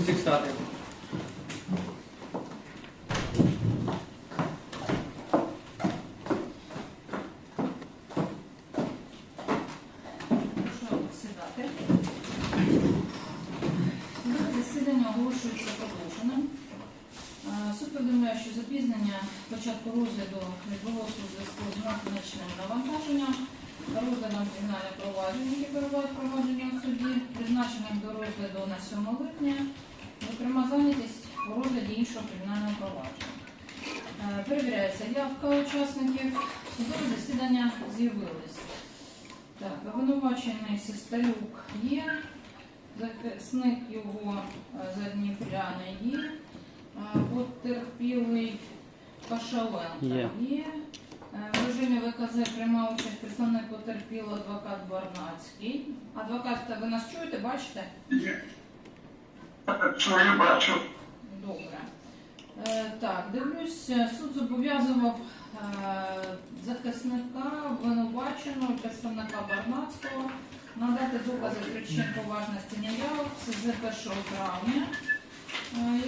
Усіх стати. Е, запізнення початку розгляду відбулося у зв'язку з надмічним навантаженням та розглядом кримінальних проваджень, які перебувають провадження у суді, призначеним до розгляду на 7 липня, зокрема зайнятість у розгляді іншого кримінального провадження. Е, Перевіряється явка учасників. Судове засідання з'явилось. Так, обвинувачений є, захисник його е, Задніпряни є, е, потерпілий Кашаленко Є. Е, В режимі ВКЗ приймав участь представник потерпілого адвокат Барнацький. Адвокат, ви нас чуєте, бачите? Чую, бачу. Добре. Е, так, дивлюсь, суд зобов'язував е, захисника, обвинуваченого, представника Барнацького надати докази причин поважності неявок з 1 травня,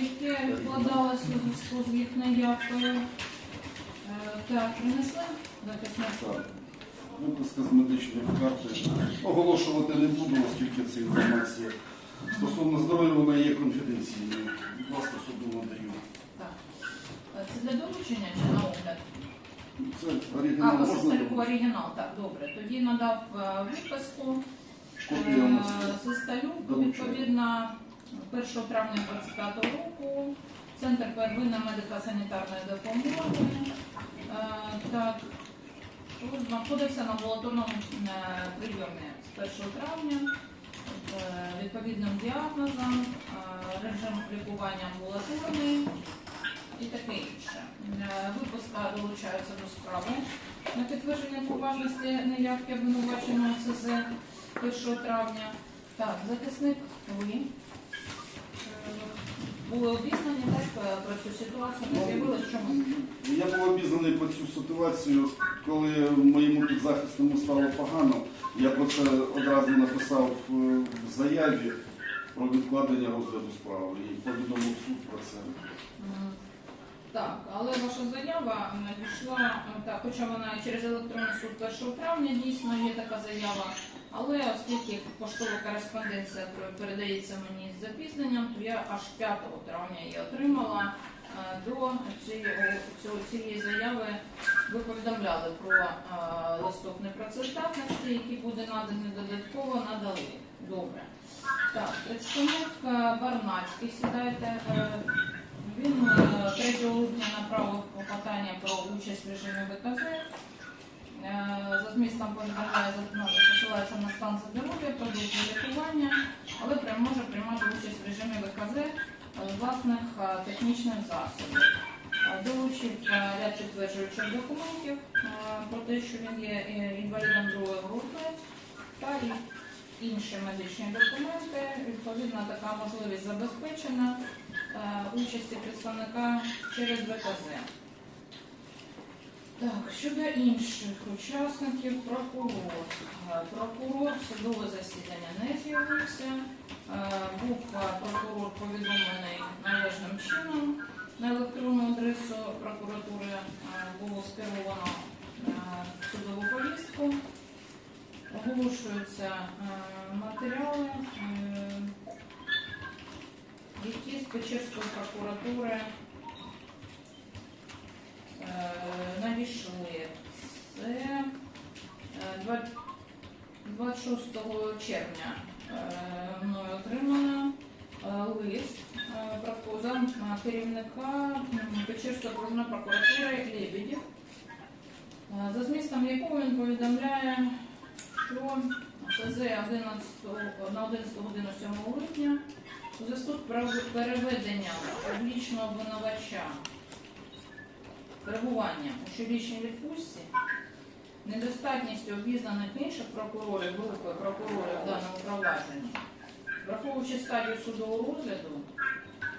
яке відкладалось у зв'язку з їх неявкою. Е, так, принесли захисник? Виписка з медичної карти. Оголошувати не буду, оскільки ця інформація стосовно здоров'я вона є конфіденційною. Будь ласка, суду надаю. Так. Е, Це для доручення чи на огляд? Це А, оригінал по можна Сесталюку оригінал, так, добре. Тоді надав е, виписку. Копія. Долучаю. відповідно, 1 травня 2025 року, Центр первинної медико-санітарної допомоги. Е, Так, знаходився на амбулаторному е, прийомі з 1 травня е, відповідним діагнозом, режим лікування амбулаторний і таке інше. Випуска долучаються до справи на підтвердження поважності неявки обвинуваченого ЦЗ 1 травня. Так, захисник, ви були обізнані так, е, про цю ситуацію, не з'явилось чому? Я був обізнаний про цю ситуацію, коли моєму підзахисному стало погано. Я про це одразу написав е, в заяві про відкладення розгляду справи і повідомив суд про це. Так, але ваша заява надійшла, так, хоча вона через електронний суд 1 травня дійсно є така заява, але оскільки поштова кореспонденція передається мені з запізненням, то я аж 5 травня її отримала. Е, До цієї, цієї заяви ви повідомляли про е, листок непрацездатності, який буде наданий додатково, надали. Добре. Так, представник е, Барнацький, сідайте. Е, Він е, 3 липня направив клопотання про участь в режимі ВКЗ. Е, За змістом повідомляє ну, посилається на стан здоров'я, продовжує лікування, але може приймати участь в режимі ВКЗ з власних е, технічних засобів. Е, Долучив е, ряд підтверджуючих документів е, про те, що він є е, інвалідом другої групи та інші медичні документи. Відповідно, така можливість забезпечена е, участі представника через ВКЗ. Так, щодо інших учасників, прокурор. Е, Прокурор судове засідання не з'явився. Е, Був прокурор повідомлений належним чином на електронну адресу прокуратури е, було скеровано судову повістку. Оголошуються матеріали, які з Печерської прокуратури е, надійшли. Це е, 26 червня е, мною отримано е, лист е, е, керівника Печерської окружної прокуратури Лебедів, е, за змістом якого він повідомляє, що СЗ 11, на 11 годину 7 липня у зв'язку з публічного обвинувача перебування у щорічній відпустці, недостатністю обізнаних інших прокурорів, групи прокурорів в даному провадженні, враховуючи стадію судового розгляду,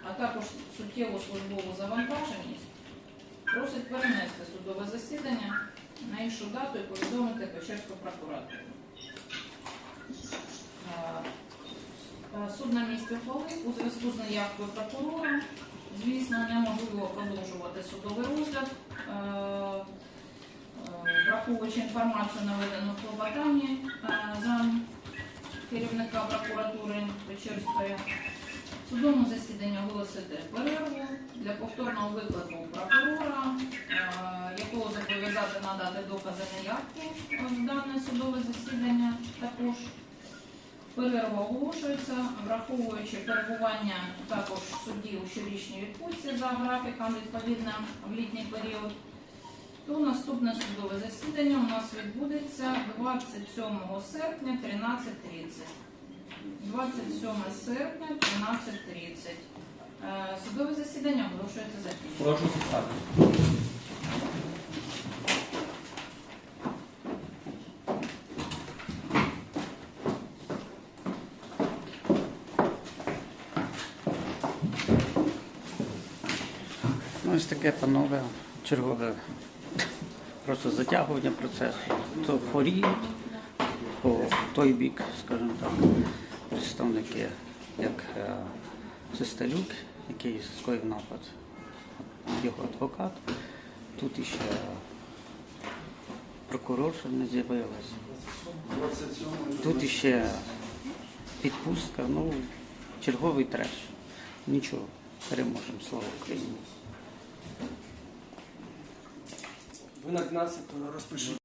а також суттєву службову завантаженість, просить перенести судове засідання на іншу дату і повідомити Печерську прокуратуру. Е, Суд на місці ухвалив у зв'язку з наявкою прокурора. Звісно, неможливо продовжувати судовий розгляд, е, е, враховуючи інформацію наведену в клопотанні за керівника прокуратури Печерської. Судовому засіданні оголосити перерву для повторного виклику прокурора, якого зобов'язати надати докази неявки в дане судове засідання також. Перерва оголошується, враховуючи перебування також судді у щорічній відпустці за графіком відповідно в літній період, то наступне судове засідання у нас відбудеться 27 серпня 13.30. 27 серпня 13.30. Е, Судове засідання оголошується закінченим. Ну, ось таке, панове, чергове просто затягування процесу. То хворіють по той бік, скажімо так, представники, як е, Сестелюк, який скоїв напад, його адвокат. Тут іще прокурор ще не з'явилась. 27 Тут іще підпустка, ну, черговий треш. Нічого, переможемо, слава Україні. Ви на 12 розпишіть.